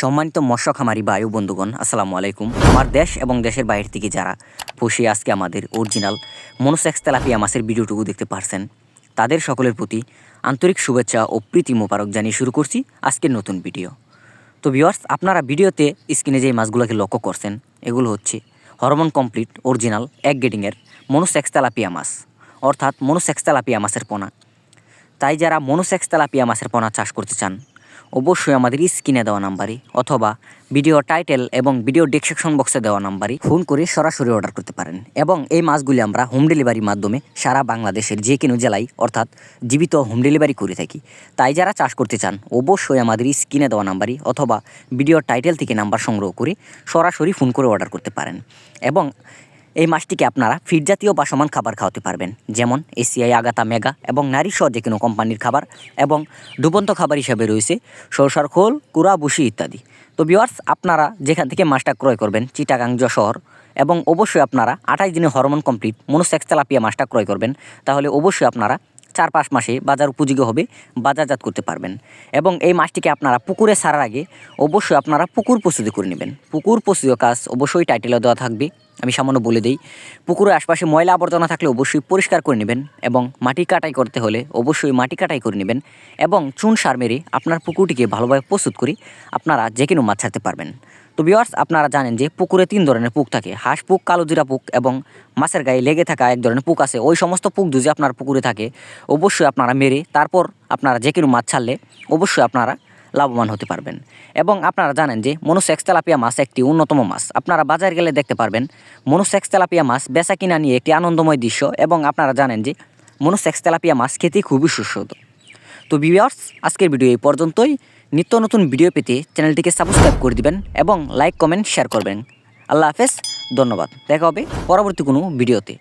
সম্মানিত মৎস্য খামারি বায়ু বন্ধুগণ, আসসালামু আলাইকুম। আমার দেশ এবং দেশের বাইরে থেকে যারা বসে আজকে আমাদের অরিজিনাল মনোসেক্স তেলাপিয়া মাছের ভিডিওটুকু দেখতে পারছেন, তাদের সকলের প্রতি আন্তরিক শুভেচ্ছা ও প্রীতি মোবারক জানিয়ে শুরু করছি আজকের নতুন ভিডিও। তো ভিওয়ার্স আপনারা ভিডিওতে স্ক্রিনে যে মাছগুলোকে লক্ষ্য করছেন, এগুলো হচ্ছে হরমোন কমপ্লিট, অরিজিনাল, এক গেটিংয়ের মনোসেক্স তেলাপিয়া মাছ, অর্থাৎ মনোসেক্স তেলাপিয়া মাছের পোনা। তাই যারা মনোসেক্স তেলাপিয়া মাছের পোনা চাষ করতে চান অবশ্যই আমাদের স্ক্রিনে দেওয়া নাম্বারে অথবা ভিডিও টাইটেল এবং ভিডিও ডিসক্রিপশন বক্সে দেওয়া নাম্বারে ফোন করে সরাসরি অর্ডার করতে পারেন। এবং এই মাছগুলি আমরা হোম ডেলিভারির মাধ্যমে সারা বাংলাদেশের যে কোনো জেলায় অর্থাৎ জীবিত হোম ডেলিভারি করে থাকি। তাই যারা চাষ করতে চান, অবশ্যই আমাদের স্ক্রিনে দেওয়া নাম্বারে অথবা ভিডিও টাইটেল থেকে নাম্বার সংগ্রহ করে সরাসরি ফোন করে অর্ডার করতে পারেন। এবং এই মাছটিকে আপনারা ফিট জাতীয় বা সমান খাবার খাওয়াতে পারবেন, যেমন এসিআই আগাতা মেগা এবং নারী সহ যে কোনো কোম্পানির খাবার এবং ডুবন্ত খাবার হিসাবে রয়েছে সরষার খোল, কুড়া বুসি ইত্যাদি। তো বিওয়ার্স আপনারা যেখান থেকে মাছটা ক্রয় করবেন, চিটাগাং শহর এবং অবশ্যই আপনারা আঠাশ দিনে হরমোন কমপ্লিট মনোসেক্স তেলাপিয়া মাছটা ক্রয় করবেন, তাহলে অবশ্যই আপনারা চার পাঁচ মাসে বাজার উপযোগী হবে, বাজারজাত করতে পারবেন। এবং এই মাছটিকে আপনারা পুকুরে ছাড়ার আগে অবশ্যই আপনারা পুকুর প্রস্তুতি করে নেবেন। পুকুর প্রস্তুতির কাজ অবশ্যই টাইটেলে দেওয়া থাকবে। আমি সামান্য বলে দিই, পুকুরের আশপাশে ময়লা আবর্জনা থাকলে অবশ্যই পরিষ্কার করে নেবেন এবং মাটি কাটাই করতে হলে অবশ্যই মাটি কাটাই করে নেবেন এবং চুন সার মেরে আপনার পুকুরটিকে ভালোভাবে প্রস্তুত করে আপনারা যে কোনো মাছ ছাড়তে পারবেন। তো ভিওয়ার্স আপনারা জানেন যে পুকুরে তিন ধরনের পুক থাকে। হাঁস পুক কালোজিরা পুক এবং মাছের গায়ে লেগে থাকা এক ধরনের পুক আছে। ওই সমস্ত পুক যদি আপনার পুকুরে থাকে, অবশ্যই আপনারা মেরে, তারপর আপনারা যে কোনো মাছ ছাড়লে অবশ্যই আপনারা লাভবান হতে পারবেন। এবং আপনারা জানেন যে মনোসেক্স তেলাপিয়া মাছ একটি অন্যতম মাছ। আপনারা বাজার গেলে দেখতে পারবেন মনোসেক্স তেলাপিয়া মাছ বেচা কিনা নিয়ে একটি আনন্দময় দৃশ্য এবং আপনারা জানেন যে মনোসেক্স তেলাপিয়া মাছ খেতে খুবই সুস্বাদু। তো ভিউয়ার্স আজকের ভিডিও এই পর্যন্তই। নিত্য নতুন ভিডিও পেতে চ্যানেলটিকে সাবস্ক্রাইব করে দিবেন এবং লাইক, কমেন্ট শেয়ার করবেন। আল্লাহ হাফেজ, ধন্যবাদ। দেখা হবে পরবর্তী কোনো ভিডিওতে।